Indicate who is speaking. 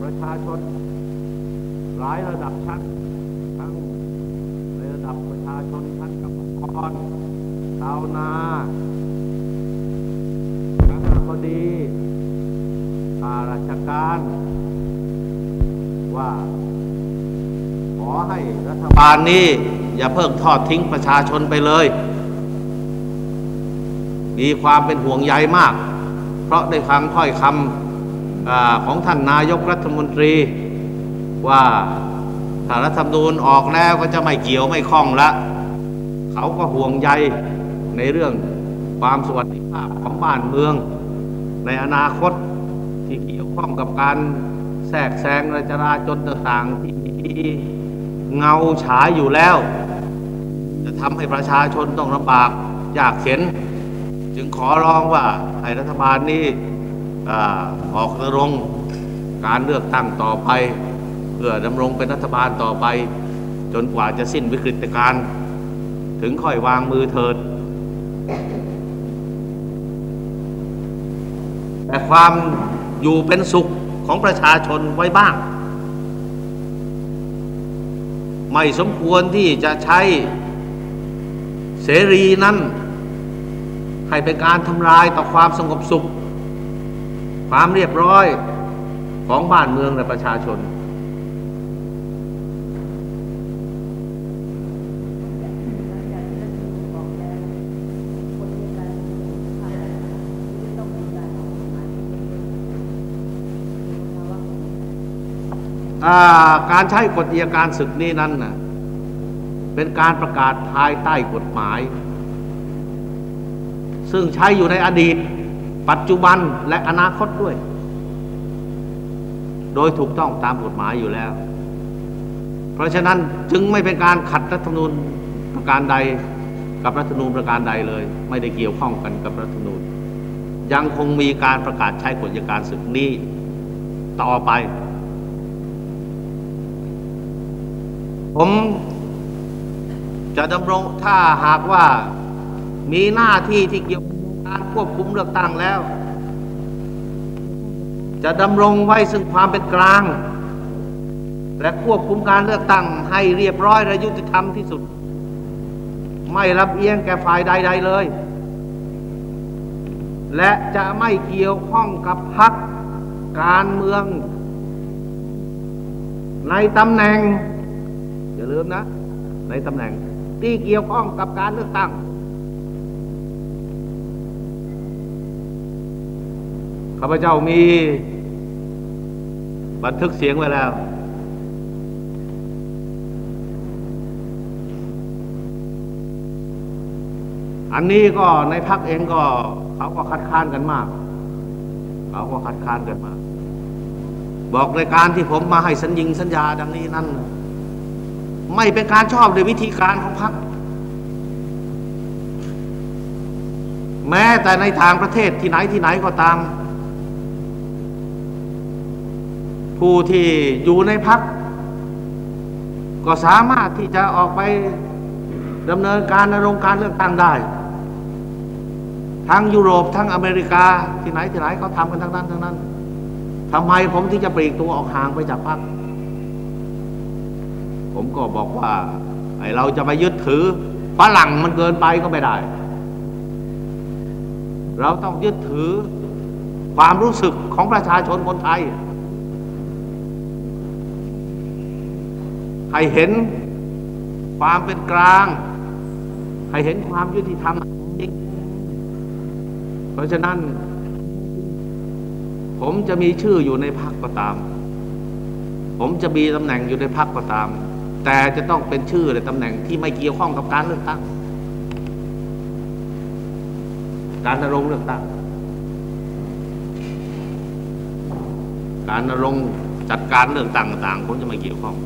Speaker 1: ประชาชนหลายระดับชั้น ทั้งในระดับประชาชนชั้นกรรมกรชาวนาข้าราชดีข้าราชการ ว่า ขอให้รัฐบาลนี้ อย่าเพิ่งทอดทิ้งประชาชนไปเลย มีความเป็นห่วงใยมาก เพราะได้ฟังถ้อยคำ อของท่านนายกรัฐมนตรีว่าถ้ารัฐธรรมนูญออกแล้วก็จะไม่เกี่ยวไม่คล้องละ เขาก็ห่วงใยในเรื่องความสวัสดิภาพของบ้านเมือง ในอนาคตที่เกี่ยวข้องกับการแทรกแซงและจราจนต่างๆที่มีเงาฉายอยู่แล้ว จะทำให้ประชาชนต้องลำบากยากเข็น จึงขอร้องว่าให้รัฐบาลนี้ ออกรณรงการเลือกตั้งต่อไป เพื่อดำรงเป็นรัฐบาลต่อไป จนกว่าจะสิ้นวิกฤตการณ์ถึงค่อยวางมือเถิด แต่ความอยู่เป็นสุขของประชาชนไว้บ้าง ไม่สมควรที่จะใช้เสรีนั้นให้เป็นการทำลายต่อความสงบสุข ความเรียบร้อยของบ้านเมืองและประชาชนาการใช้กฎอัยการศึกนี้นั้นน่ะเป็นการประกาศภายใต้กฎหมาย ซึ่งใช้อยู่ในอดีต ปัจจุบันและอนาคตด้วย โดยถูกต้องตามกฎหมายอยู่แล้ว เพราะฉะนั้นจึงไม่เป็นการขัดรัฐธรรมนูญประการใดกับรัฐธรรมนูญประการใดเลย ไม่ได้เกี่ยวข้องกันกับรัฐธรรมนูญ ยังคงมีการประกาศใช้กฎยการศึกนี้ต่อไป ผมจะดำรงถ้าหากว่ามีหน้าที่ที่เกี่ยว การควบคุมเลือกตั้งแล้ว จะดำรงไว้ซึ่งความเป็นกลาง และควบคุมการเลือกตั้งให้เรียบร้อยและยุติธรรมที่สุด ไม่รับเอียงแก่ฝ่ายใดๆเลย และจะไม่เกี่ยวข้องกับพรรคการเมือง ในตำแหน่งอย่าลืมนะ ในตำแหน่งที่เกี่ยวข้องกับการเลือกตั้ง ข้าพเจ้ามีบันทึกเสียงไว้แล้ว อันนี้ก็ในพักเองก็ เขาก็คัดค้านกันมาก เขาก็คัดค้านกันมาก บอกในการที่ผมมาให้สัญญิงสัญญาดังนี้นั่น ไม่เป็นการชอบโดยวิธีการของพรรคแม้แต่ในทางประเทศที่ไหนที่ไหนก็ตาม ผู้ที่อยู่ในพรรคก็สามารถที่จะออกไปดำเนินการในโรงการเลือกตั้งได้ ทั้งยุโรปทั้งอเมริกาที่ไหนที่ไหนเขาทำกันทั้งนั้นทั้งนั้นทำไมผมที่จะปลีกตัวออกห่างไปจากพรรคผมก็บอกว่าไอเราจะไปยึดถือฝรั่งมันเกินไปก็ไม่ได้ เราต้องยึดถือความรู้สึกของประชาชนคนไทย ให้เห็นความเป็นกลาง ให้เห็นความยุติธรรมจริงเพราะฉะนั้น ผมจะมีชื่ออยู่ในพรรคก็ตาม ผมจะมีตำแหน่งอยู่ในพรรคก็ตาม แต่จะต้องเป็นชื่อในตำแหน่งที่ไม่เกี่ยวข้องกับการเลือกตั้ง การนรงเลือกตั้ง การนรงจัดการเลืองต่างๆผมจะไม่เกี่ยวข้อง